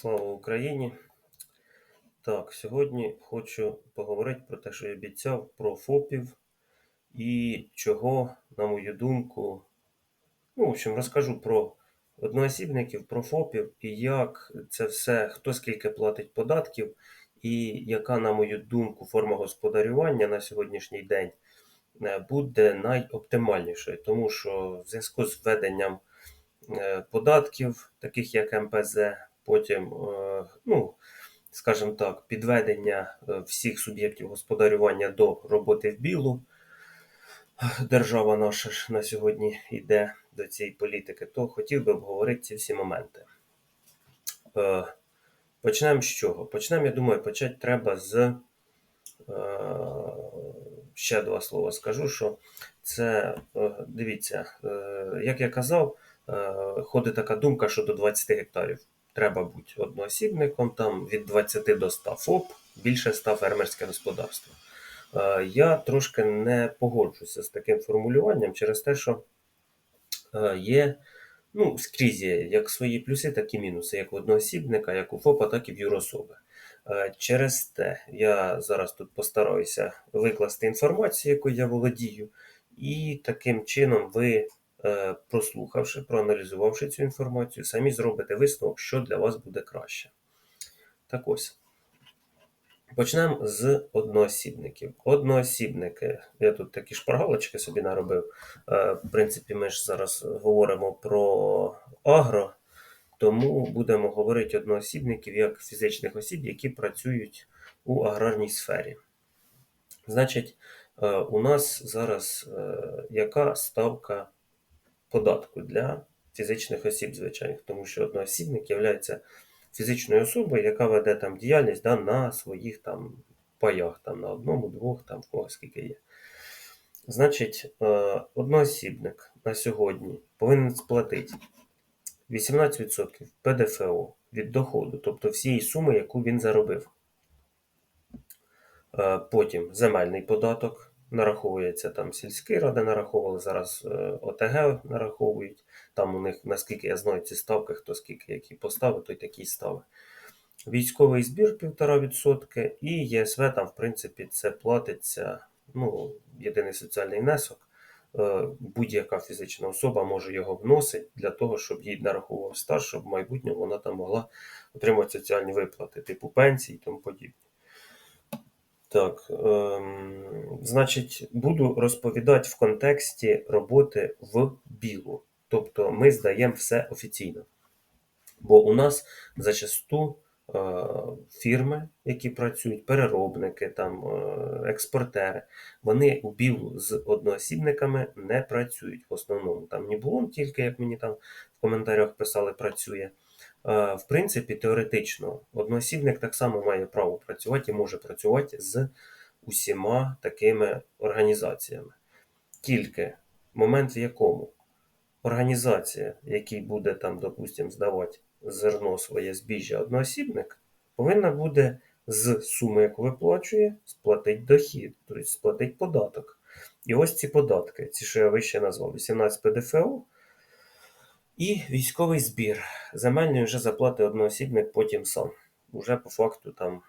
Слава Україні! Так, сьогодні хочу поговорити про те, що я обіцяв про ФОПів і чого, на мою думку, ну, в общем, розкажу про одноосібників, про ФОПів і як це все, хто скільки платить податків, і яка, на мою думку, форма господарювання на сьогоднішній день е, буде найоптимальнішою, тому що в зв'язку з введенням е, податків, таких як МПЗ, потім, е, ну, скажімо так, підведення е, всіх суб'єктів господарювання до роботи в білу. Держава наша ж на сьогодні йде до цієї політики, то хотів би обговорити ці всі моменти. Е, Почнемо з чого? Почнемо, я думаю, почати треба з ще два слова скажу, що це, дивіться, як я казав, ходить така думка, що до 20 гектарів треба бути одноосібником, там від 20 до 100 ФОП, більше 100 фермерське господарство. Е, Я трошки не погоджуся з таким формулюванням через те, що е, є ну, скрізь є як свої плюси, так і мінуси, як у одноосібника, як у ФОПа, так і в юрособи. Е, Через те я зараз тут постараюся викласти інформацію, якою я володію, і таким чином ви, прослухавши, проаналізувавши цю інформацію, самі зробите висновок, що для вас буде краще. Так ось. Почнемо з одноосібників. Одноосібники, я тут такі шпаргалочки собі наробив. Е, В принципі, ми ж зараз говоримо про агро, тому будемо говорити одноосібників як фізичних осіб, які працюють у аграрній сфері. Значить, е, у нас зараз е, яка ставка податку для фізичних осіб звичайних, тому що одноосібник є фізичною особою, яка веде там діяльність да, на своїх там паях, там на одному, двох, там в кого скільки є. Значить, е, одноосібник на сьогодні повинен сплатити 18% ПДФО від доходу, тобто всієї суми, яку він заробив. Е, Потім земельний податок нараховується там сільські ради нараховували, зараз е, ОТГ нараховують. Там у них, наскільки я знаю, ці ставки, хто скільки які постави, той такі стави. Військовий збір 1,5% і ЄСВ там, в принципі, це платиться ну, єдиний соціальний внесок. Е, Будь-яка фізична особа може його вносити для того, щоб їй нарахував стаж, щоб в майбутньому вона там могла отримати соціальні виплати, типу пенсії і тому подібне. Так, ем, значить, буду розповідати в контексті роботи в білу. Тобто ми здаємо все офіційно. Бо у нас зачасту е, фірми, які працюють, переробники, там, е, експортери, вони у білу з одноосібниками не працюють. В основному там Ніблон тільки, як мені там в коментарях писали, працює. Е, В принципі, теоретично, одноосібник так само має право працювати і може працювати з усіма такими організаціями. Тільки момент, в якому організація, який буде там, допустимо, здавати зерно своє збіжжя одноосібник, повинна буде з суми, яку виплачує, сплатити дохід, тобто сплатити податок. І ось ці податки, ці, що я вище назвав, 18 ПДФО і військовий збір. Земельний вже заплатить одноосібник потім сам. Уже по факту там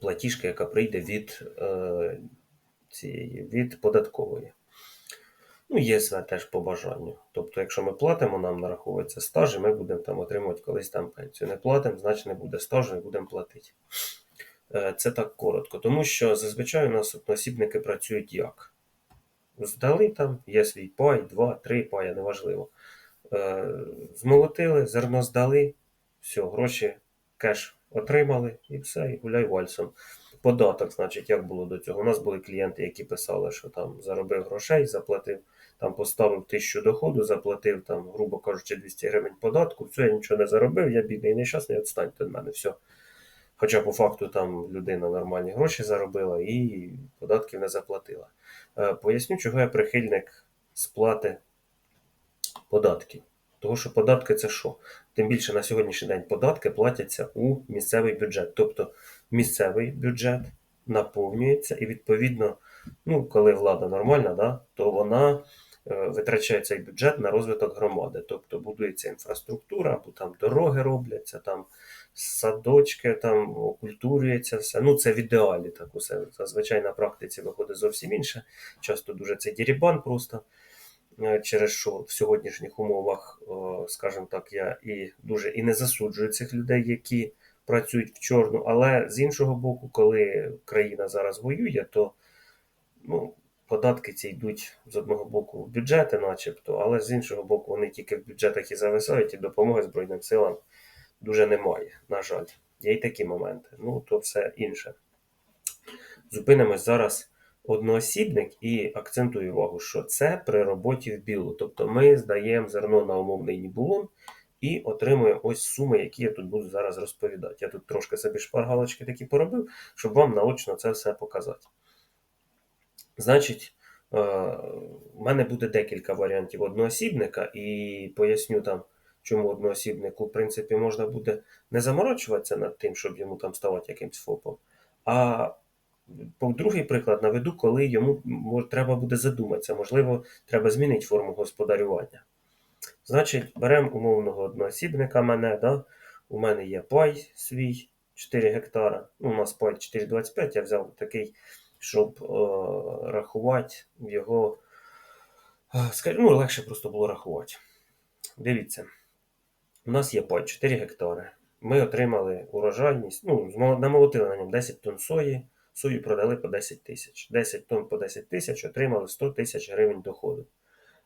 платіжка, яка прийде від е, цієї від податкової. Ну, ЄСВ теж по бажанню. Тобто, якщо ми платимо, нам нараховується стаж, і ми будемо там отримувати колись там пенсію. Не платимо, значить не буде стажу, не будемо платити. Е, Це так коротко, тому що зазвичай у нас одноосібники працюють як? Здали там, є свій пай, два, три пая, неважливо. Е, Змолотили, зерно здали, все, гроші, кеш отримали і все, і гуляй вальсом. Податок, значить, як було до цього. У нас були клієнти, які писали, що там заробив грошей, заплатив, там поставив тисячу доходу, заплатив там, грубо кажучи, 200 гривень податку. Все, я нічого не заробив, я бідний нещасний, відстаньте від мене. все. Хоча по факту там людина нормальні гроші заробила і податків не заплатила. Е, Поясню, чого я прихильник сплати податків. Тому що податки це що? Тим більше на сьогоднішній день податки платяться у місцевий бюджет. Тобто місцевий бюджет наповнюється і відповідно, ну, коли влада нормальна, да, то вона е, витрачає цей бюджет на розвиток громади. Тобто будується інфраструктура, або там дороги робляться, там садочки, там окультурюється все. Ну, це в ідеалі так усе. Зазвичай на практиці виходить зовсім інше. Часто дуже це дірібан просто. Е, Через що в сьогоднішніх умовах, скажімо так, я і дуже і не засуджую цих людей, які працюють в чорну. Але з іншого боку, коли країна зараз воює, то ну, податки ці йдуть з одного боку в бюджети, начебто, але з іншого боку, вони тільки в бюджетах і зависають, і допомоги Збройним силам дуже немає, на жаль. Є й такі моменти. Ну, то все інше. Зупинимось зараз одноосібник і акцентую увагу, що це при роботі в білу. Тобто ми здаємо зерно на умовний нібулон і отримуємо ось суми, які я тут буду зараз розповідати. Я тут трошки собі шпаргалочки такі поробив, щоб вам наочно це все показати. Значить, е, в мене буде декілька варіантів одноосібника, і поясню там, чому одноосібнику, в принципі, можна буде не заморочуватися над тим, щоб йому там ставати якимсь ФОПом. А другий приклад наведу, коли йому мож- треба буде задуматися, можливо, треба змінити форму господарювання. Значить, беремо умовного одноосібника мене, да? у мене є пай свій 4 гектара. Ну, у нас пай 4,25, я взяв такий, щоб е, рахувати його. е, ну, легше просто було рахувати. Дивіться, у нас є пай 4 гектари. Ми отримали урожайність, ну, намолотили на ньому 10 тонн сої, сою продали по 10 тисяч. 10 тонн по 10 тисяч отримали 100 тисяч гривень доходу.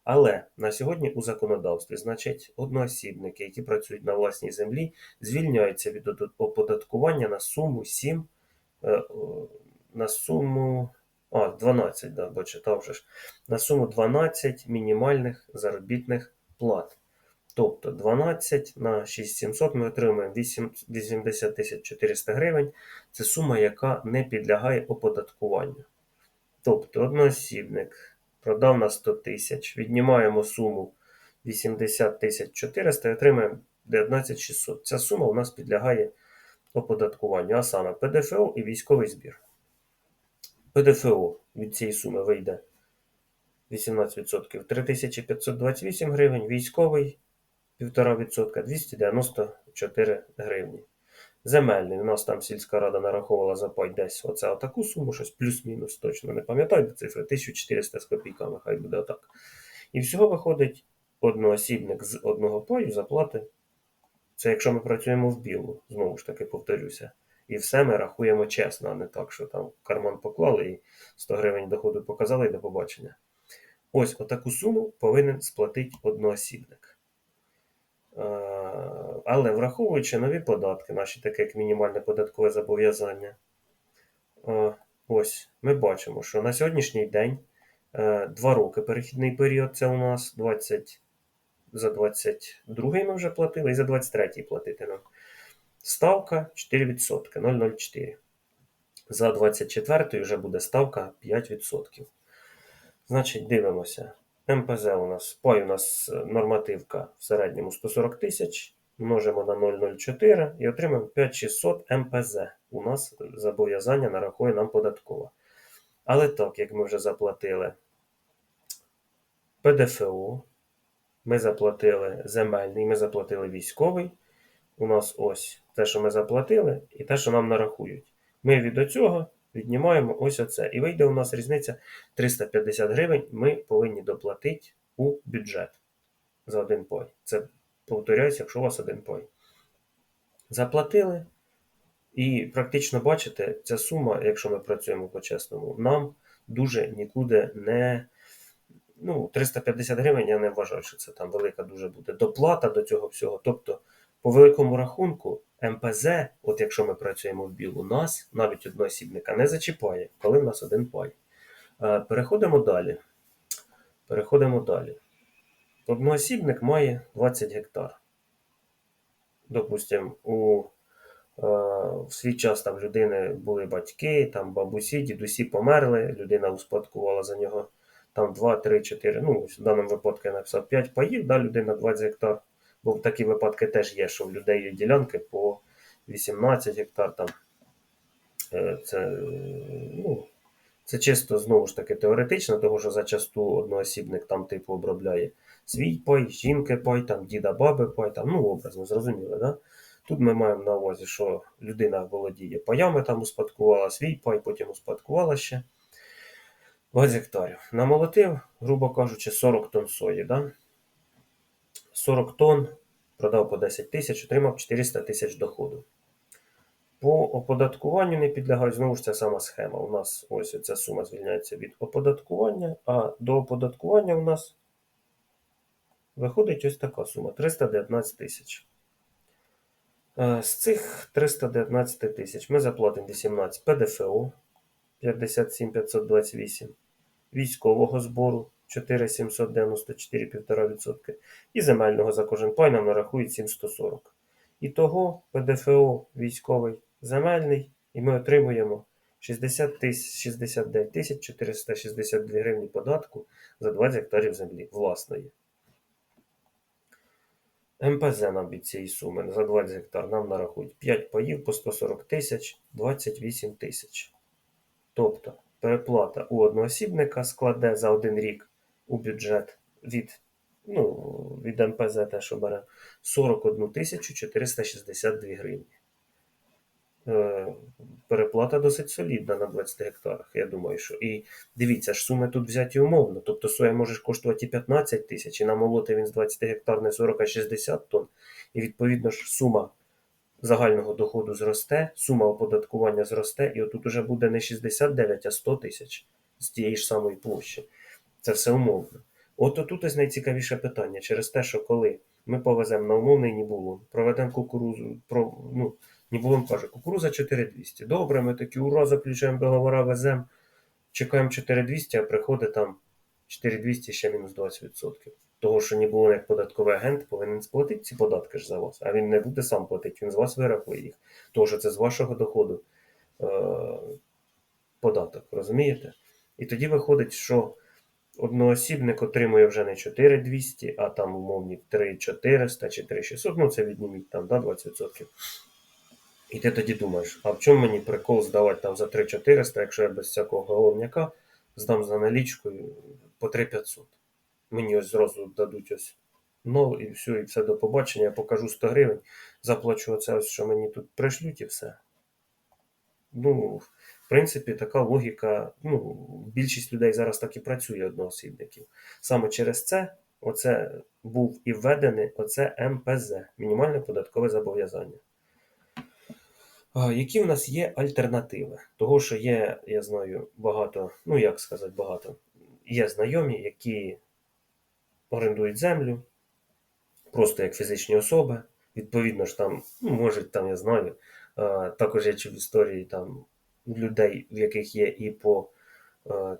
Але на сьогодні у законодавстві, значить, одноосібники, які працюють на власній землі, звільняються від оподаткування на суму 7, е, на суму а, 12, да, бо читав вже ж, на суму 12 мінімальних заробітних плат. Тобто 12 на 6700 ми отримаємо 8 80 400 гривень. Це сума, яка не підлягає оподаткуванню. Тобто одноосібник продав на 100 тисяч, віднімаємо суму 80 400 і отримаємо 19 600. Ця сума у нас підлягає оподаткуванню, а саме ПДФО і військовий збір. ПДФО від цієї суми вийде 18% 3528 гривень, військовий 1,5% 294 гривні. Земельний, у нас там сільська рада нараховувала за пай десь оце отаку суму, щось плюс-мінус, точно не пам'ятаю до цифри, 1400 з копійками, хай буде отак. І всього виходить одноосібник з одного паю заплати. Це якщо ми працюємо в білу, знову ж таки повторюся. І все ми рахуємо чесно, а не так, що там карман поклали і 100 гривень доходу показали і до побачення. Ось отаку суму повинен сплатити одноосібник. Е, Але враховуючи нові податки, наші таке як мінімальне податкове зобов'язання, е, ось ми бачимо, що на сьогоднішній день е, 2 роки перехідний період це у нас 20, за 22 ми вже платили і за 23 платити нам. Ставка 4%, 0,04. За 24 вже буде ставка 5%. Значить, дивимося. МПЗ у нас, пай у нас е, нормативка в середньому 140 тисяч, множимо на 0,04 і отримаємо 5600 МПЗ. У нас зобов'язання нарахує нам податкова. Але так, як ми вже заплатили ПДФО, ми заплатили земельний, ми заплатили військовий. У нас ось те, що ми заплатили, і те, що нам нарахують. Ми від цього віднімаємо ось оце. І вийде у нас різниця 350 гривень. Ми повинні доплатити у бюджет за один пай. Це повторяюсь, якщо у вас один пай. Заплатили. І практично бачите, ця сума, якщо ми працюємо по-чесному, нам дуже нікуди не. Ну, 350 гривень, я не вважаю, що це там велика дуже буде доплата до цього всього. Тобто, по великому рахунку, МПЗ, от якщо ми працюємо в білу, нас навіть одноосібника не зачіпає, коли в нас один пай. Е, Переходимо далі. Переходимо далі. Одноосібник має 20 гектар. Допустимо, у, е, в свій час там людини були батьки, там бабусі, дідусі померли, людина успадкувала за нього там 2, 3, 4, ну, в даному випадку я написав 5 паїв, да, людина 20 гектар. Бо такі випадки теж є, що в людей є ділянки по 18 гектар. Там. Е, Це, е, ну, Це чисто знову ж таки теоретично, тому що зачасту одноосібник там типу обробляє свій пай, жінки пай, там діда баби пай, там, ну образно, зрозуміло, да? Тут ми маємо на увазі, що людина володіє паями, там успадкувала свій пай, потім успадкувала ще 20 гектарів. Намолотив, грубо кажучи, 40 тонн сої. Да? 40 тонн продав по 10 тисяч, отримав 400 тисяч доходу. По оподаткуванню не підлягають знову ж ця сама схема. У нас ось ця сума звільняється від оподаткування, а до оподаткування у нас виходить ось така сума 319 тисяч. Е, З цих 319 тисяч ми заплатимо 18 ПДФО 57 528, військового збору 4794 1,5% і земельного за кожен пай нам нарахують 7140. Ітого ПДФО військовий земельний, і ми отримуємо 60 тисяч, 69 тисяч 462 гривні податку за 20 гектарів землі власної. МПЗ нам від цієї суми за 20 гектар нам нарахують 5 паїв по 140 тисяч 28 тисяч. Тобто переплата у одноосібника складе за один рік у бюджет від, ну, від МПЗ, те, що бере, 41 тисячу 462 гривні. Е, Переплата досить солідна на 20 гектарах, я думаю, що. І дивіться, ж суми тут взяті умовно. Тобто соя може коштувати і 15 тисяч, і намолоти він з 20 гектар не 40, а 60 тонн. І відповідно ж сума загального доходу зросте, сума оподаткування зросте, і отут уже буде не 69, а 100 тисяч з тієї ж самої площі. Це все умовно. От тут ось найцікавіше питання через те, що коли ми повеземо на умовний Нібулон, проведемо кукурузу, про, ну, Нібулон каже, кукуруза 4200. Добре, ми такі ура, заключаємо договора, веземо, чекаємо 4200, а приходить там 4200 ще мінус 20%. Того, що Нібулон як податковий агент повинен сплатити ці податки ж за вас, а він не буде сам платити, він з вас вирахує їх. Тому що це з вашого доходу е- податок, розумієте? І тоді виходить, що одноосібник отримує вже не 4200, а там умовні 3400 чи 3600, ну це відніміть там да, 20%. І ти тоді думаєш, а в чому мені прикол здавати там за 3400, якщо я без всякого головняка здам за налічкою по 3500. Мені ось зразу дадуть ось ну і все, і все до побачення, я покажу 100 гривень, заплачу оце ось, що мені тут пришлють і все. Ну, в принципі, така логіка, ну, більшість людей зараз так і працює одноосібників. Саме через це оце був і введений оце МПЗ, мінімальне податкове зобов'язання. Які в нас є альтернативи? Того, що є, я знаю, багато, ну як сказати, багато, є знайомі, які орендують землю, просто як фізичні особи. Відповідно ж там, ну, можуть там, я знаю, також я чув історії там людей, в яких є і по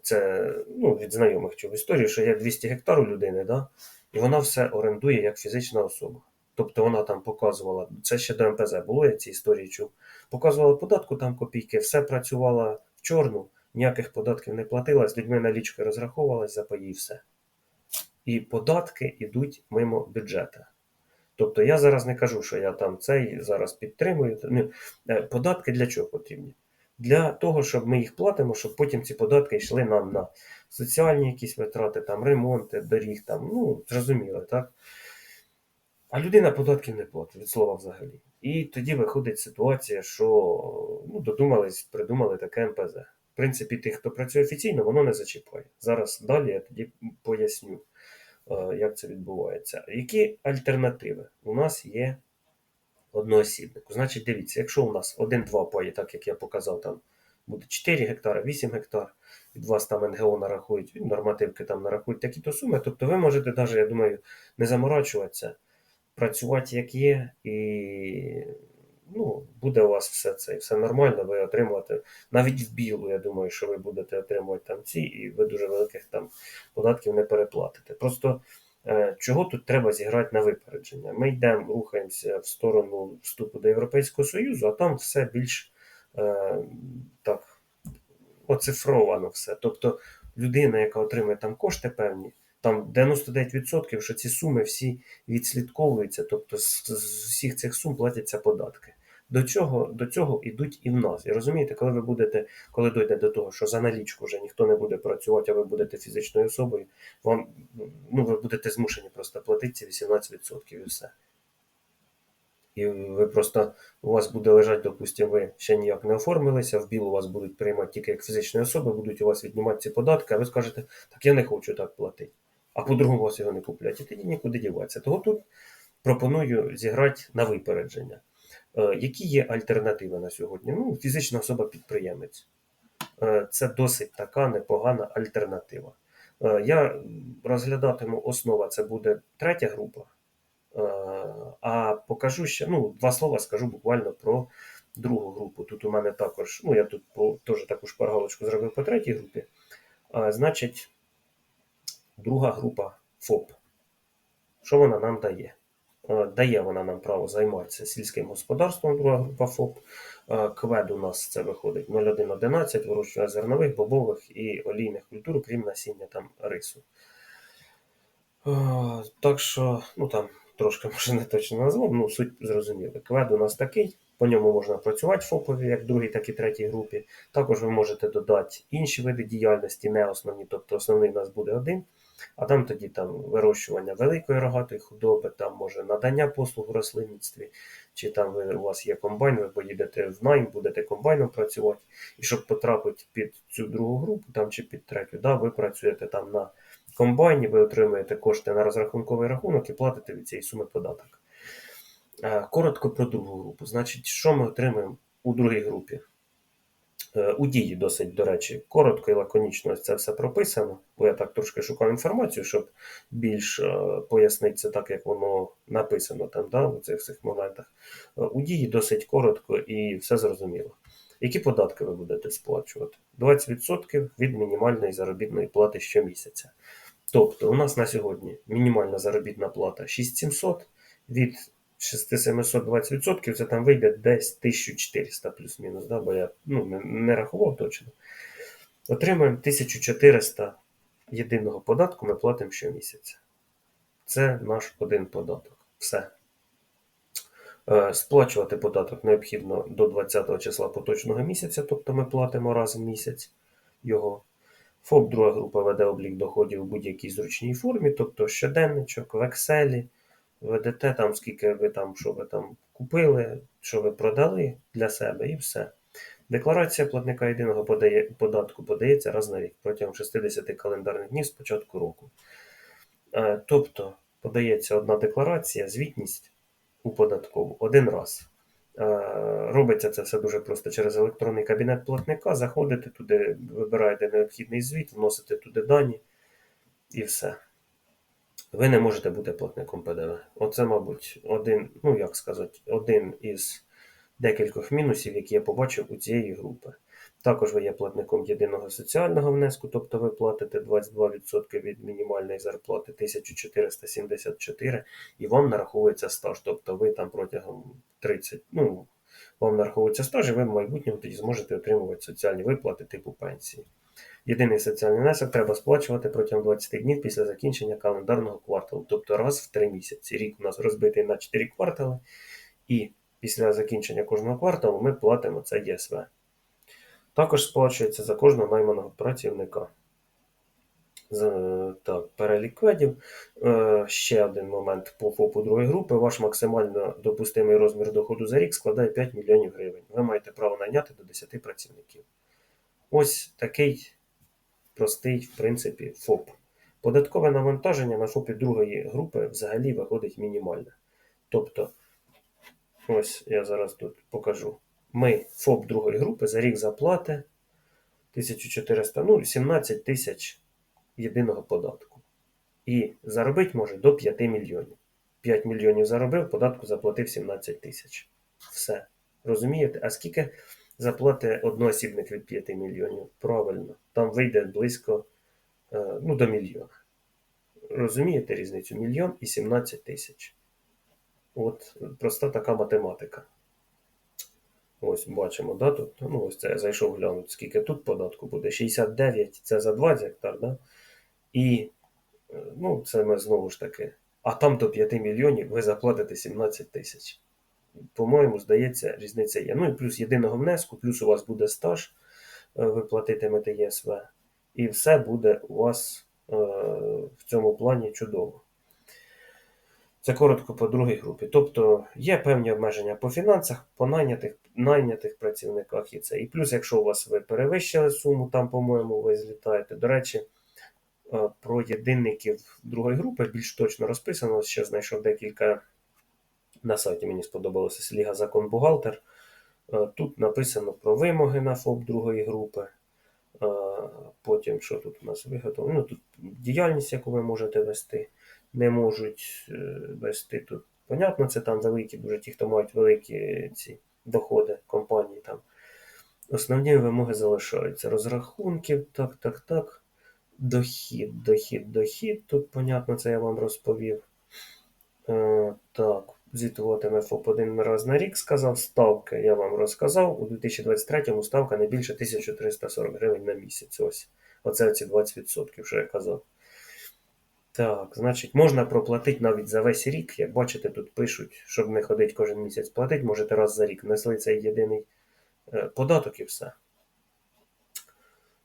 це, ну, від знайомих чув історію, що є 200 гектар у людини, да? і вона все орендує як фізична особа. Тобто вона там показувала, це ще до МПЗ було, я ці історії чув. Показувала податку там копійки, все працювала в чорну, ніяких податків не платила, з людьми налічки розраховувалась за паї, все. І податки йдуть мимо бюджету. Тобто я зараз не кажу, що я там цей зараз підтримую. Е, Податки для чого потрібні? Для того, щоб ми їх платимо, щоб потім ці податки йшли нам на соціальні якісь витрати, там ремонти, доріг, там, ну, зрозуміло, так? А людина податків не платить від слова взагалі. І тоді виходить ситуація, що ну, додумались, придумали таке МПЗ. В принципі, тих, хто працює офіційно, воно не зачіпає. Зараз далі я тоді поясню, е, як це відбувається. Які альтернативи? У нас є одноосібник. Значить, дивіться, якщо у нас 1-2 паї, так як я показав, там буде 4 гектари, 8 гектар, від вас там НГО нарахують, нормативки там нарахують такі-то суми. Тобто ви можете навіть, я думаю, не заморачуватися працювати як є, і ну, буде у вас все це, і все нормально, ви отримуєте навіть в білу, я думаю, що ви будете отримувати там ці, і ви дуже великих там податків не переплатите. Просто чого тут треба зіграти на випередження? Ми йдемо, рухаємося в сторону вступу до Європейського Союзу, а там все більш е, так оцифровано все. Тобто людина, яка отримує там кошти певні, там 99%, що ці суми всі відслідковуються, тобто з, з всіх цих сум платяться податки. До цього, до цього йдуть і в нас. І розумієте, коли ви будете, коли дойде до того, що за налічку вже ніхто не буде працювати, а ви будете фізичною особою, вам ну, ви будете змушені просто платити ці 18% і все. І ви просто у вас буде лежати, допустимо, ви ще ніяк не оформилися, в білу вас будуть приймати тільки як фізичні особи, будуть у вас віднімати ці податки, а ви скажете, так я не хочу так платити. А по-другому вас його не куплять. І тоді нікуди діватися. Того тут пропоную зіграти на випередження. Е, які є альтернативи на сьогодні? Ну, фізична особа-підприємець. Е, це досить така непогана альтернатива. Е, я розглядатиму основа, це буде третя група. А покажу ще, ну, два слова скажу буквально про другу групу. Тут у мене також, ну я тут по, теж таку шпаргалочку зробив по третій групі. А, значить, друга група ФОП. Що вона нам дає? Е, Дає вона нам право займатися сільським господарством, друга група ФОП. Е, КВЕД у нас це виходить 0111, вирощує зернових, бобових і олійних культур, крім насіння там рису. Е, Так що, ну там трошки може не точно назву, ну суть зрозуміли. Квед у нас такий, по ньому можна працювати ФОПові, як другій, так і третій групі. Також ви можете додати інші види діяльності, не основні, тобто основний у нас буде один, а там тоді там вирощування великої рогатої худоби, там може надання послуг в рослинництві, чи там ви, у вас є комбайн, ви поїдете в найм, будете комбайном працювати. І щоб потрапити під цю другу групу там, чи під третю, да, ви працюєте там на комбайні, ви отримуєте кошти на розрахунковий рахунок і платите від цієї суми податок. Е, Коротко про другу групу. Значить, що ми отримаємо у другій групі? Е, У дії досить, до речі, коротко і лаконічно це все прописано, бо я так трошки шукав інформацію, щоб більш е, пояснити це так, як воно написано там, да, у цих всіх моментах. Е, У дії досить коротко і все зрозуміло. Які податки ви будете сплачувати? 20% від мінімальної заробітної плати щомісяця. Тобто, у нас на сьогодні мінімальна заробітна плата 6700, від 6700 20% це там вийде десь 1400 плюс-мінус, да, бо я ну, не, не рахував точно. Отримуємо 1400 єдиного податку, ми платимо щомісяця. Це наш один податок. Все. Е, Сплачувати податок необхідно до 20 числа поточного місяця, тобто ми платимо раз в місяць його. ФОП друга група веде облік доходів у будь-якій зручній формі, тобто щоденничок, в Excel, ведете там, скільки ви там, що ви там купили, що ви продали для себе і все. Декларація платника єдиного подає, податку подається раз на рік протягом 60 календарних днів з початку року. Е, Тобто подається одна декларація, звітність у податкову один раз. Е, Робиться це все дуже просто через електронний кабінет платника. Заходите туди, вибираєте необхідний звіт, вносите туди дані і все. Ви не можете бути платником ПДВ. Оце, мабуть, один, ну як сказати, один із декількох мінусів, які я побачив у цієї групи. Також ви є платником єдиного соціального внеску, тобто ви платите 22% від мінімальної зарплати 1474, і вам нараховується стаж. Тобто ви там протягом 30, ну, вам нараховується стаж, і ви в майбутньому тоді зможете отримувати соціальні виплати типу пенсії. Єдиний соціальний внесок треба сплачувати протягом 20 днів після закінчення календарного кварталу, тобто раз в 3 місяці. Рік у нас розбитий на 4 квартали, і після закінчення кожного кварталу ми платимо це ЄСВ. Також сплачується за кожного найманого працівника. Так, перелік кведів. Е, Ще один момент по ФОПу другої групи. Ваш максимально допустимий розмір доходу за рік складає 5 мільйонів гривень. Ви маєте право найняти до 10 працівників. Ось такий простий, в принципі, ФОП. Податкове навантаження на ФОПі другої групи взагалі виходить мінімальне. Тобто, ось я зараз тут покажу. Ми ФОП другої групи за рік заплати 1400, ну, 17 тисяч єдиного податку. І заробити може до 5 мільйонів. 5 мільйонів заробив, податку заплатив 17 тисяч. Все. Розумієте? А скільки заплатить одноосібник від 5 мільйонів? Правильно, там вийде близько е, ну, до мільйона. Розумієте різницю? Мільйон і 17 тисяч. От проста така математика. Ось бачимо, да, тут, ну ось це я зайшов глянути, скільки тут податку буде. 69 це за 20 гектар, да? І е, ну, це ми знову ж таки. А там до 5 мільйонів ви заплатите 17 тисяч. по-моєму, здається, різниця є. Ну і плюс єдиного внеску, плюс у вас буде стаж, ви платитимете ЄСВ, і все буде у вас е, в цьому плані чудово. Це коротко по другій групі. Тобто є певні обмеження по фінансах, по найнятих, найнятих працівниках і це. І плюс, якщо у вас ви перевищили суму, там, по-моєму, ви злітаєте. До речі, е, про єдинників другої групи більш точно розписано. Ще знайшов декілька на сайті, мені сподобалося Ліга Закон Бухгалтер. Е, Тут написано про вимоги на ФОП другої групи. Е, Потім, що тут у нас виготовлено? Ну, тут діяльність, яку ви можете вести не можуть е, вести тут. Понятно, це там великі, дуже ті, хто мають великі ці доходи компанії. там. Основні вимоги залишаються. Розрахунків, так, так, так. Дохід, дохід, дохід. Тут, понятно, це я вам розповів. Е, так, звітуватиме ФОП один раз на рік, сказав. Ставки я вам розказав. У 2023 ставка не більше 1340 гривень на місяць. Ось. Оце ці 20%, що я казав. Так, значить, можна проплатити навіть за весь рік. Як бачите, тут пишуть, щоб не ходити кожен місяць платити, можете раз за рік внесли цей єдиний е, податок і все.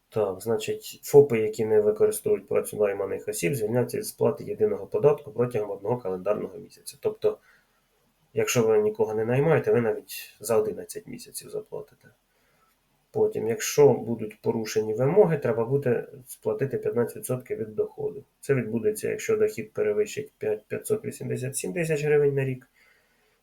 Так, значить, ФОПи, які не використовують працю найманих осіб, звільняються від сплати єдиного податку протягом одного календарного місяця. Тобто, якщо ви нікого не наймаєте, ви навіть за 11 місяців заплатите. Потім, якщо будуть порушені вимоги, треба буде сплатити 15% від доходу. Це відбудеться, якщо дохід перевищить 587 тисяч гривень на рік.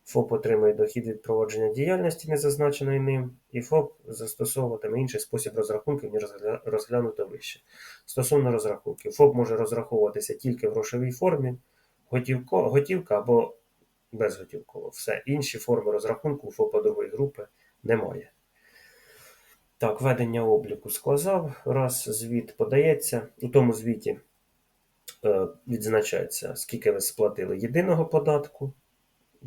ФОП отримає дохід від проводження діяльності, не зазначеної ним, і ФОП застосовуватиме інший спосіб розрахунків, ніж розглянуто вище. Стосовно розрахунків, ФОП може розраховуватися тільки в грошовій формі, готівка або безготівково. Все. Інші форми розрахунку ФОПа другої групи немає. Так, ведення обліку сказав. Раз звіт подається. У тому звіті е, відзначається, скільки ви сплатили єдиного податку,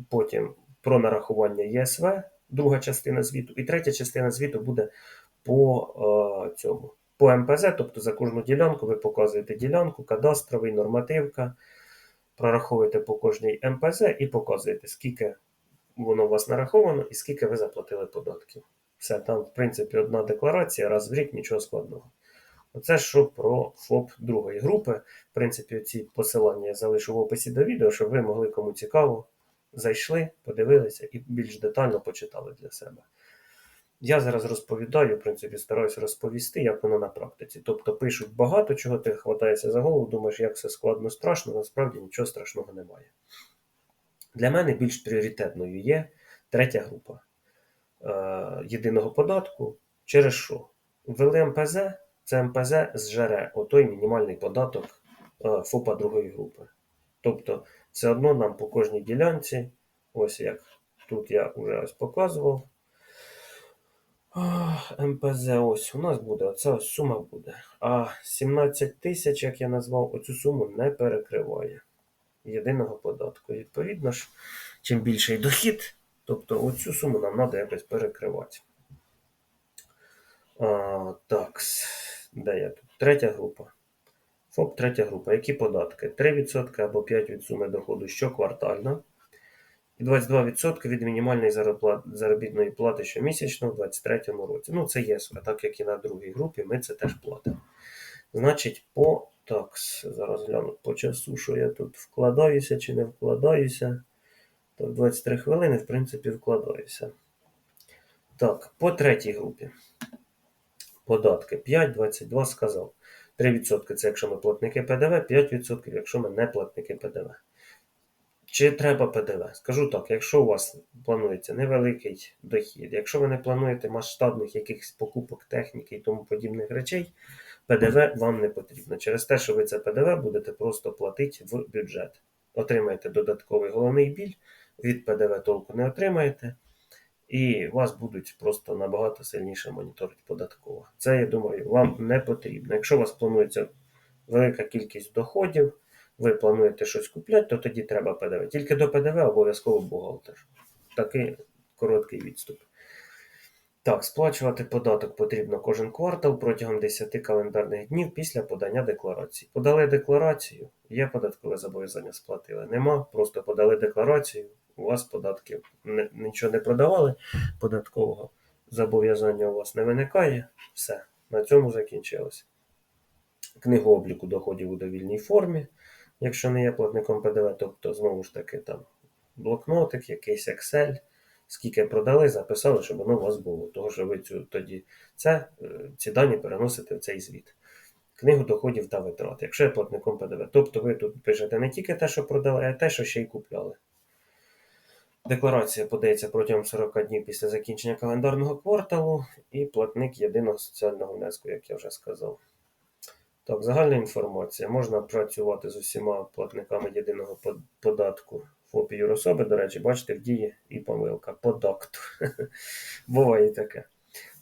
потім про нарахування ЄСВ, друга частина звіту, і третя частина звіту буде по е, цьому. По МПЗ, тобто за кожну ділянку ви показуєте ділянку, кадастровий, нормативка, прораховуєте по кожній МПЗ і показуєте, скільки воно у вас нараховано і скільки ви заплатили податків. Все, там, в принципі, одна декларація, раз в рік, нічого складного. Оце що про ФОП другої групи. В принципі, ці посилання я залишу в описі до відео, щоб ви могли, кому цікаво, зайшли, подивилися і більш детально почитали для себе. Я зараз розповідаю, в принципі, стараюся розповісти, як воно на практиці. Тобто пишуть багато чого, ти хватаєшся за голову, думаєш, як все складно, страшно, насправді нічого страшного немає. Для мене більш пріоритетною є третя група е, єдиного податку. Через що? Ввели МПЗ, це МПЗ зжере отой мінімальний податок е, ФОПа другої групи. Тобто, все одно нам по кожній ділянці, ось як тут я вже ось показував. МПЗ ось у нас буде, оця ось сума буде. А 17 тисяч, як я назвав, оцю суму не перекриває єдиного податку. Відповідно ж, чим більший дохід, тобто оцю суму нам треба якось перекривати. А, так, де я тут? Третя група. ФОП третя група. Які податки? 3% або 5% від суми доходу щоквартально. І 22% від мінімальної заробітної плати щомісячно в 2023 році. Ну, це є, так як і на другій групі, ми це теж платимо. Значить, по такс. Зараз гляну по часу, що я тут вкладаюся чи не вкладаюся. Так, 23 хвилини, в принципі, вкладаюся. Так, по третій групі. Податки 5, 22 сказав. 3% це якщо ми платники ПДВ, 5% якщо ми не платники ПДВ. Чи треба ПДВ? Скажу так, якщо у вас планується невеликий дохід, якщо ви не плануєте масштабних якихось покупок техніки і тому подібних речей, ПДВ вам не потрібно. Через те, що ви це ПДВ будете просто платити в бюджет. Отримаєте додатковий головний біль, від ПДВ толку не отримаєте, і вас будуть просто набагато сильніше моніторити податково. Це, я думаю, вам не потрібно. Якщо у вас планується велика кількість доходів, ви плануєте щось купляти, то тоді треба ПДВ. Тільки до ПДВ обов'язково бухгалтер. Такий короткий відступ. Так, сплачувати податок потрібно кожен квартал протягом 10 календарних днів після подання декларації. Подали декларацію, є податкове зобов'язання сплатили. Нема, просто подали декларацію, у вас податків нічого не продавали, податкового зобов'язання у вас не виникає. Все, на цьому закінчилось. Книгу обліку доходів у довільній формі, якщо не є платником ПДВ, тобто знову ж таки там блокнотик, якийсь Excel, скільки продали, записали, щоб воно у вас було. Того, що ви цю, тоді це, е, ці дані переносите в цей звіт. Книгу доходів та витрат, якщо є платником ПДВ. Тобто ви тут пишете не тільки те, що продали, а те, що ще й купляли. Декларація подається протягом 40 днів після закінчення календарного кварталу і платник єдиного соціального внеску, як я вже сказав. Так, загальна інформація. Можна працювати з усіма платниками єдиного податку ФОП і юрособи. До речі, бачите, в дії і помилка. Подакту. Буває таке.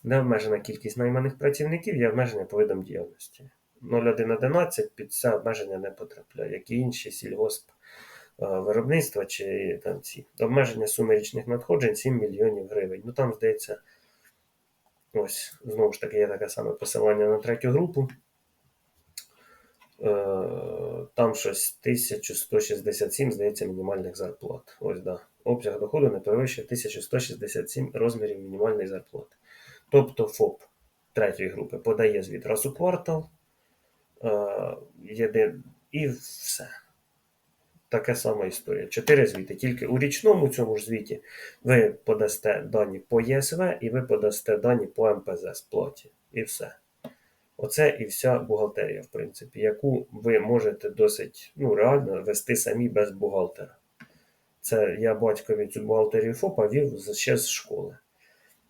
Не обмежена кількість найманих працівників є обмеження по видам діяльності. 0111 під це обмеження не потрапляє, як і інші сільгосп е, виробництва чи там ці обмеження суми річних надходжень 7 мільйонів гривень. Ну там здається, ось знову ж таки є таке саме посилання на третю групу. Е, Там щось 1167, здається, мінімальних зарплат. Ось да. Обсяг доходу не перевищує 1167 розмірів мінімальної зарплати. Тобто ФОП третьої групи подає звіт раз у квартал, е, єдин, і все. Така сама історія. Чотири звіти. Тільки у річному цьому ж звіті ви подасте дані по ЄСВ і ви подасте дані по МПЗ сплаті. І все. Оце і вся бухгалтерія, в принципі, яку ви можете досить ну, реально вести самі без бухгалтера. Це я батькові цю бухгалтерію ФОПа вів ще з школи.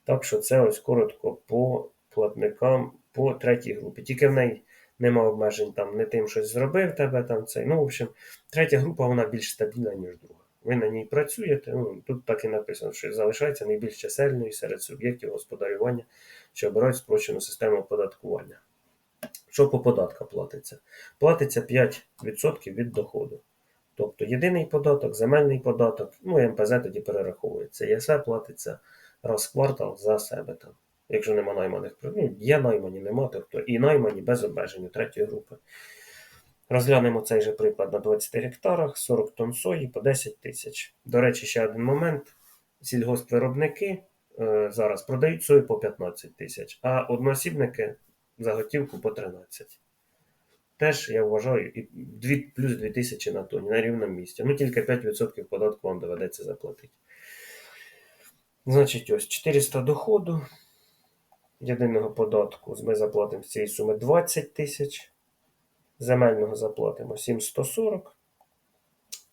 Так що це ось коротко по платникам по третій групі. Тільки в неї нема обмежень там не тим щось зробив тебе там цей. Ну, в общем, третя група вона більш стабільна, ніж друга. Ви на ній працюєте. Ну, тут так і написано, що залишається найбільш чисельною серед суб'єктів господарювання, що обирають спрощену систему оподаткування. Що по податкам платиться? Платиться 5% від доходу. Тобто єдиний податок, земельний податок, ну і МПЗ тоді перераховується. ЄСВ платиться раз в квартал за себе там. Якщо нема найманих, ну, є наймані, нема, тобто і наймані без обмежень третьої групи. Розглянемо цей же приклад на 20 гектарах, 40 тонн сої по 10 тисяч. До речі, ще один момент. Сільгоспвиробники е, зараз продають сою по 15 тисяч, а одноосібники за готівку по 13. Теж я вважаю, і 2, плюс 2 тисячі на тоні на рівному місці. Ну тільки 5% податку вам доведеться заплатити. Значить, ось 400 доходу. Єдиного податку ми заплатимо з цієї суми 20 тисяч. Земельного заплатимо 7140.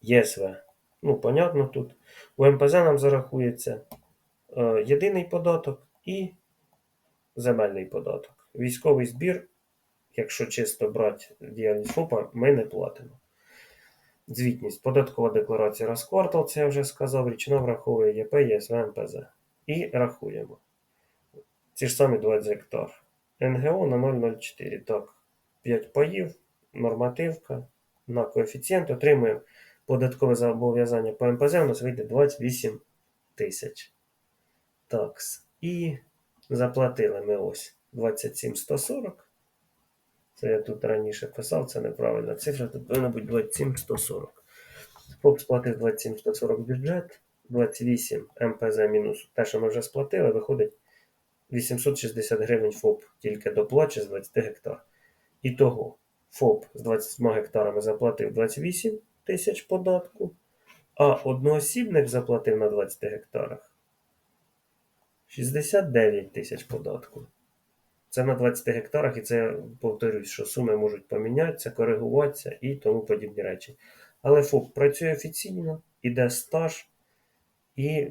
ЄСВ. Ну, понятно тут. У МПЗ нам зарахується е, єдиний податок і земельний податок. Військовий збір, якщо чисто брати діяльність ФОПа, ми не платимо. Звітність. Податкова декларація раз квартал, це я вже сказав, річна враховує ЄП, ЄСВ, МПЗ. І рахуємо. Ці ж самі 20 гектар. НГО на 0,04. Так, 5 паїв, нормативка на коефіцієнт. Отримуємо податкове зобов'язання по МПЗ, у нас вийде 28 тисяч. Такс. І заплатили ми ось 27 140. Це я тут раніше писав, це неправильна цифра, тут повинна бути 27 140. ФОП сплатив 27 140 бюджет, 28 МПЗ мінус те, що ми вже сплатили, виходить 860 гривень ФОП тільки до плачі з 20 гектар. І того ФОП з 20 гектарами заплатив 28 тисяч податку, а одноосібник заплатив на 20 гектарах 69 тисяч податку. Це на 20 гектарах, і це повторюсь, що суми можуть помінятися, коригуватися і тому подібні речі. Але ФОП працює офіційно, іде стаж і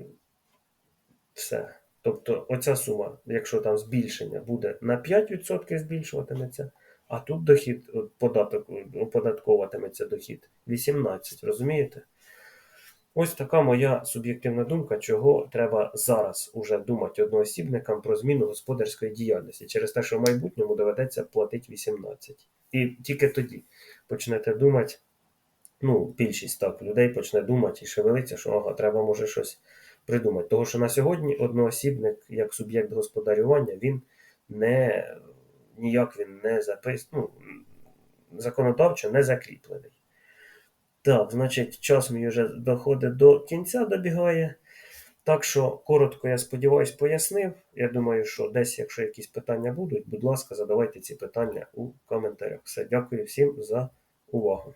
все. Тобто оця сума, якщо там збільшення буде на 5% збільшуватиметься, а тут дохід, податок, оподатковуватиметься дохід 18, розумієте? Ось така моя суб'єктивна думка, чого треба зараз уже думати одноосібникам про зміну господарської діяльності, через те, що в майбутньому доведеться платити 18. І тільки тоді почнете думати, ну, більшість так людей почне думати і шевелиться, що ага, треба може щось придумати. Тому що на сьогодні одноосібник, як суб'єкт господарювання, він не ніяк він не запис, ну, законодавчо не закріплений. Так, значить, час мій вже доходить до кінця, добігає. Так що, коротко, я сподіваюся, пояснив. Я думаю, що десь, якщо якісь питання будуть, будь ласка, задавайте ці питання у коментарях. Все, дякую всім за увагу.